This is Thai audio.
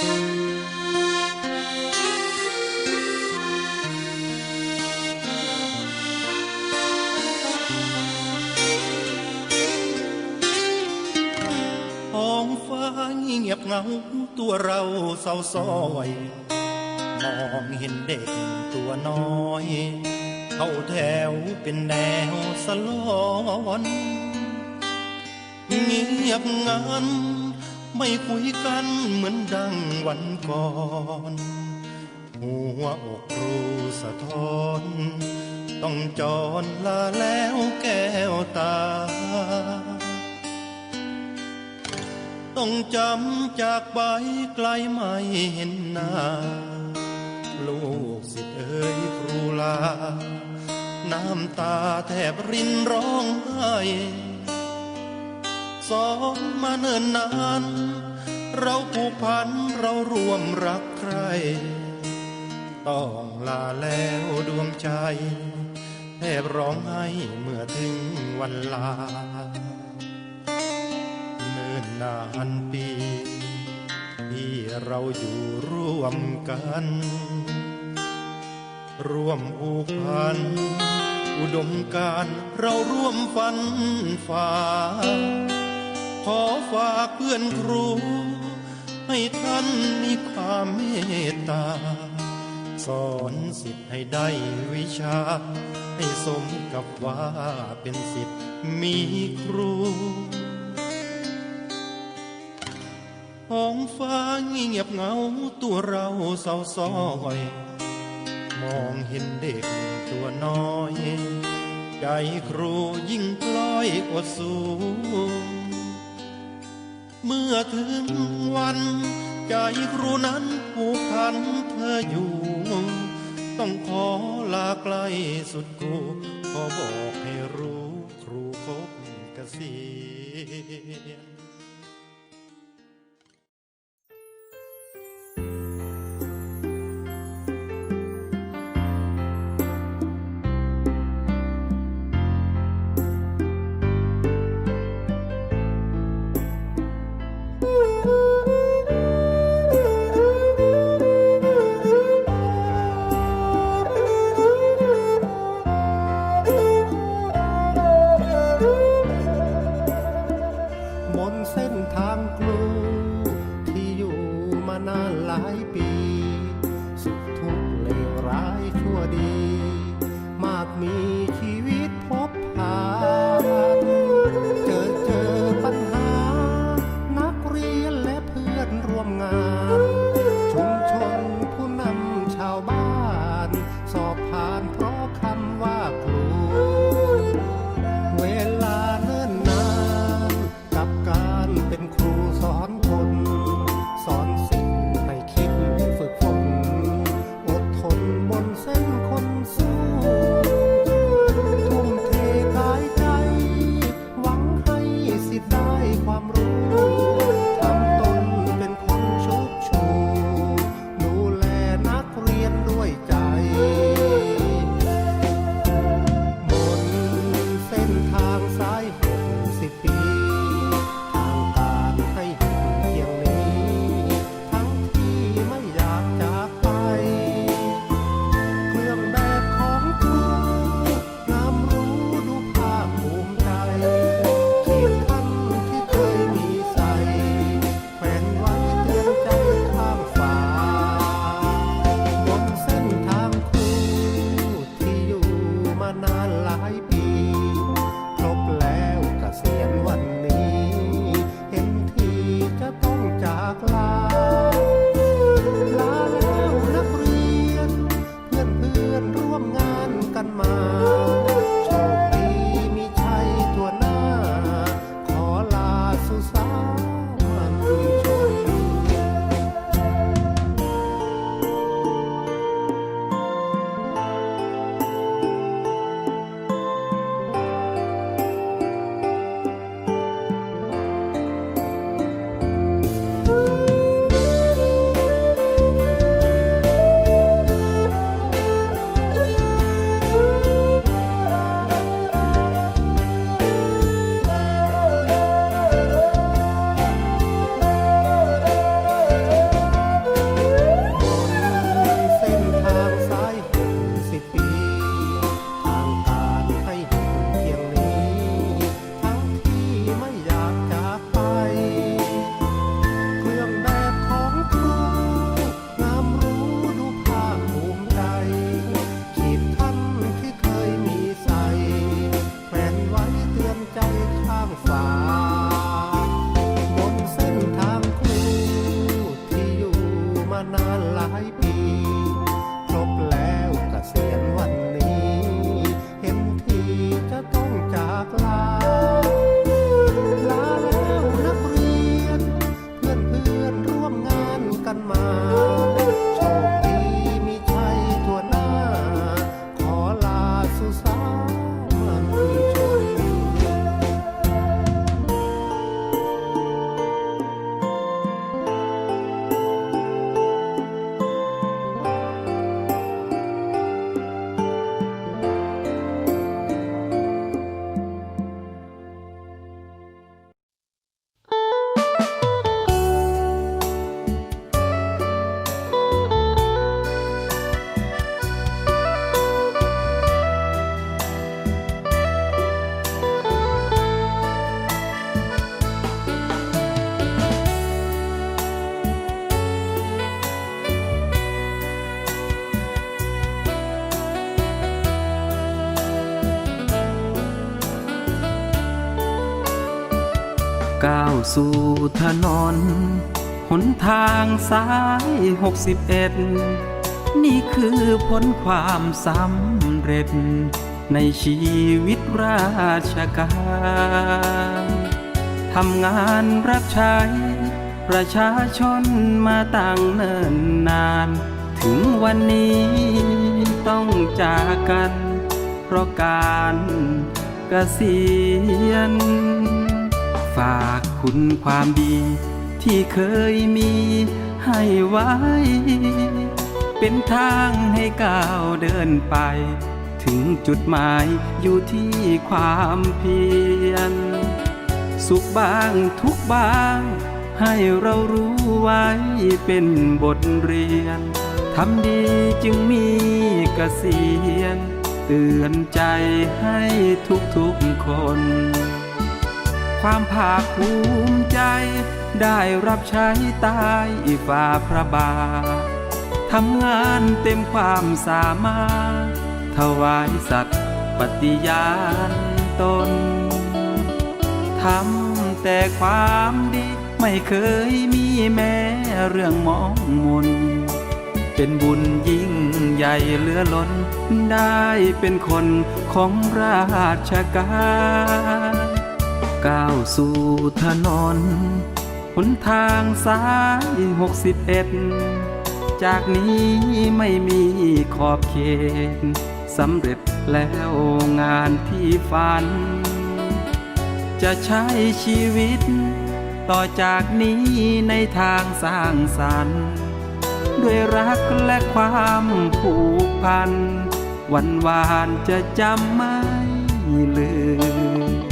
ท้องฟ้าเงียบเงาตัวเราเศร้าซ้อยมองเห็นเด็กตัวน้อย เข้าแถวเป็นแนวสลอน เงียบงัน ไม่คุยกันเหมือนดังวันก่อน หัวอกรู้สะท้อน ต้องจรลาแล้วแก้วตา ต้องจำจากไปไกลไม่เห็นหน้า ลูกสิเอ่ยครูลา น้ำตาแทบรินร้องไห้สองมาเนิ่นนาน เราผูกพันเราร่วมรักใคร ต้องลาแล้วดวงใจ แทบร้องไห้เมื่อถึงวันลา เนิ่นนานปี ที่เราอยู่ร่วมกัน ร่วมผูกพัน อุดมการเราร่วมฝันฝ่าขอฝากเพื่อนครู ให้ท่านมีความเมตตา สอนสิทธิ์ให้ได้วิชา ให้สมกับว่าเป็นสิทธิ์มีครูท้องฟ้าเงียบเงาตัวเราเศร้าซ้อยมองเห็นเด็กตัวน้อย ใจครูยิ่งปล่อยอดสูง เมื่อถึงวัน ใจครูนั้นผูกพันเธออยู่ ต้องขอลาไกลสุดกูขอบอกให้รู้ครูคบเกษียณ บนเส้นทางกลูที่อยู่มานานหลายปี ลายปี my night. เก้าสู่ถนน หนทางสายหกสิบเอ็ดนี่คือผลความสำเร็จ ในชีวิตราชการทำงานรับใช้ ประชาชนมาตั้งเนิ่นนาน ถึงวันนี้ต้องจากกัน เพราะการเกษียณ คุณความดี ที่เคยมีให้ไว้ เป็นทางให้ก้าวเดินไป ถึงจุดหมายอยู่ที่ความเพียร สุขบ้างทุกบ้าง ให้เรารู้ไว้เป็นบทเรียนทำดีจึงมีกเกษียณเตือนใจให้ทุกๆคน ความภาคภูมิใจ ได้รับใช้ตายฝ่าพระบาททำงานเต็มความสามารถ ถวายสัตว์ปฏิญาณตน ทำแต่ความดี ไม่เคยมีแม้เรื่องมองมน เป็นบุญยิ่งใหญ่เหลือล้น ได้เป็นคนของราชการ ก้าวสู่ถนนหนทางสายหกสิบเอ็ดจากนี้ไม่มีขอบเขตสำเร็จแล้วงานที่ฝัน จะใช้ชีวิต ต่อจากนี้ในทางสร้างสรรค์ ด้วยรักและความผูกพัน วันวานจะจำไม่ลืม